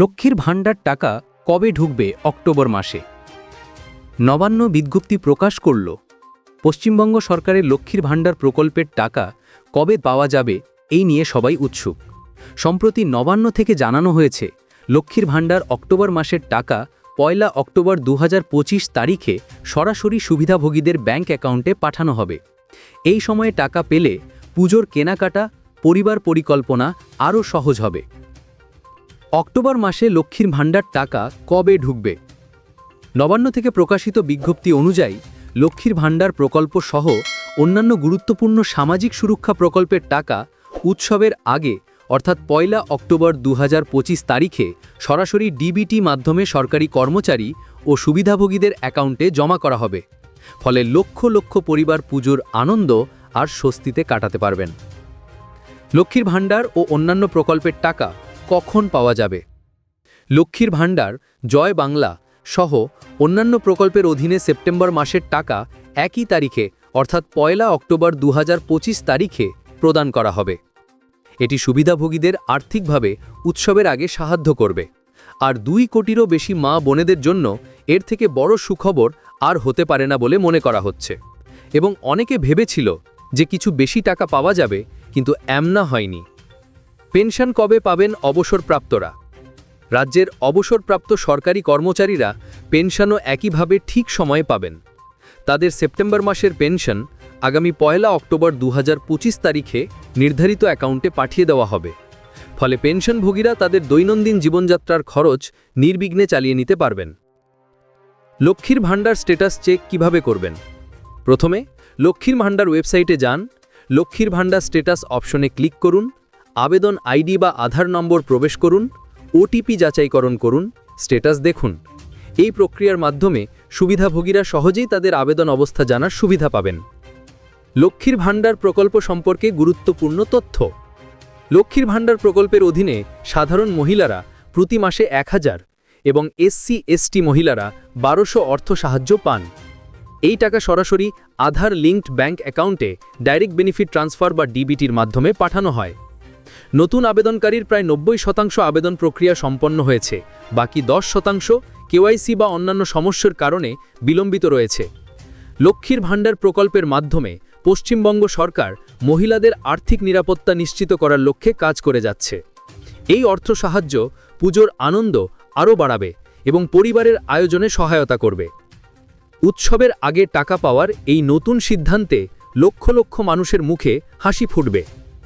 লক্ষ্মীর ভাণ্ডার টাকা কবে ঢুকবে অক্টোবর মাসে? নবান্ন বিজ্ঞপ্তি প্রকাশ করল, পশ্চিমবঙ্গ সরকারের লক্ষ্মীর ভাণ্ডার প্রকল্পের টাকা কবে পাওয়া যাবে এই নিয়ে সবাই উৎসুক। সম্প্রতি নবান্ন থেকে জানানো হয়েছে, লক্ষ্মীর ভাণ্ডার অক্টোবর মাসের টাকা পয়লা অক্টোবর দু হাজার পঁচিশ তারিখে সরাসরি সুবিধাভোগীদের ব্যাংক অ্যাকাউন্টে পাঠানো হবে। এই সময়ে টাকা পেলে পুজোর কেনাকাটা, পরিবার পরিকল্পনা আরও সহজ হবে। অক্টোবর মাসে লক্ষ্মীর ভাণ্ডার টাকা কবে ঢুকবে? নবান্ন থেকে প্রকাশিত বিজ্ঞপ্তি অনুযায়ী লক্ষ্মীর ভাণ্ডার প্রকল্প সহ অন্যান্য গুরুত্বপূর্ণ সামাজিক সুরক্ষা প্রকল্পের টাকা উৎসবের আগে, অর্থাৎ পয়লা অক্টোবর দু হাজার পঁচিশ তারিখে সরাসরি ডিবিটি মাধ্যমে সরকারি কর্মচারী ও সুবিধাভোগীদের অ্যাকাউন্টে জমা করা হবে। ফলে লক্ষ লক্ষ পরিবার পুজোর আনন্দ আর স্বস্তিতে কাটাতে পারবেন। লক্ষ্মীর ভাণ্ডার ও অন্যান্য প্রকল্পের টাকা কখন পাওয়া যাবে? লক্ষ্মীর ভাণ্ডার, জয় বাংলা সহ অন্যান্য প্রকল্পের অধীনে সেপ্টেম্বর মাসের টাকা একই তারিখে, অর্থাৎ পয়লা অক্টোবর দু হাজার পঁচিশ তারিখে প্রদান করা হবে। এটি সুবিধাভোগীদের আর্থিকভাবে উৎসবের আগে সাহায্য করবে। আর দুই কোটিরও বেশি মা বোনেদের জন্য এর থেকে বড় সুখবর আর হতে পারে না বলে মনে করা হচ্ছে। এবং অনেকে ভেবেছিল যে কিছু বেশি টাকা পাওয়া যাবে, কিন্তু এমনা হয়নি। পেনশন কবে পাবেন অবসরপ্রাপ্তরা? রাজ্যের অবসরপ্রাপ্ত সরকারি কর্মচারীরা পেনশনও একইভাবে ঠিক সময়ে পাবেন। তাদের সেপ্টেম্বর মাসের পেনশন আগামী পয়লা অক্টোবর দু হাজার পঁচিশ তারিখে নির্ধারিত অ্যাকাউন্টে পাঠিয়ে দেওয়া হবে। ফলে পেনশনভোগীরা তাদের দৈনন্দিন জীবনযাত্রার খরচ নির্বিঘ্নে চালিয়ে নিতে পারবেন। লক্ষ্মীর ভাণ্ডার স্টেটাস চেক কীভাবে করবেন? প্রথমে, লক্ষ্মীর ভাণ্ডার ওয়েবসাইটে যান। লক্ষ্মীর ভাণ্ডার স্টেটাস অপশনে ক্লিক করুন। আবেদন আইডি বা আধার নম্বর প্রবেশ করুন, ওটিপি যাচাইকরণ করুন স্টেটাস দেখুন। এই প্রক্রিয়ার মাধ্যমে সুবিধাভোগীরা সহজেই তাদের আবেদন অবস্থা জানার সুবিধা পাবেন। লক্ষ্মীর ভাণ্ডার প্রকল্প সম্পর্কে গুরুত্বপূর্ণ তথ্য। লক্ষ্মীর ভাণ্ডার প্রকল্পের অধীনে সাধারণ মহিলারা প্রতি মাসে এক হাজার এবং এসসি, এসটি মহিলারা বারোশো অর্থ সাহায্য পান। এই টাকা সরাসরি আধার লিঙ্কড ব্যাংক অ্যাকাউন্টে ডাইরেক্ট বেনিফিট ট্রান্সফার বা ডিবিটির মাধ্যমে পাঠানো হয়। নতুন আবেদনকারীর প্রায় নব্বই শতাংশ আবেদন প্রক্রিয়া সম্পন্ন হয়েছে। বাকি দশ শতাংশ কেওয়াইসি বা অন্যান্য সমস্যার কারণে বিলম্বিত রয়েছে। লক্ষ্মীর ভাণ্ডার প্রকল্পের মাধ্যমে পশ্চিমবঙ্গ সরকার মহিলাদের আর্থিক নিরাপত্তা নিশ্চিত করার লক্ষ্যে কাজ করে যাচ্ছে। এই অর্থ সাহায্য পুজোর আনন্দ আরও বাড়াবে এবং পরিবারের আয়োজনে সহায়তা করবে। উৎসবের আগে টাকা পাওয়ার এই নতুন সিদ্ধান্তে লক্ষ লক্ষ মানুষের মুখে হাসি ফুটবে।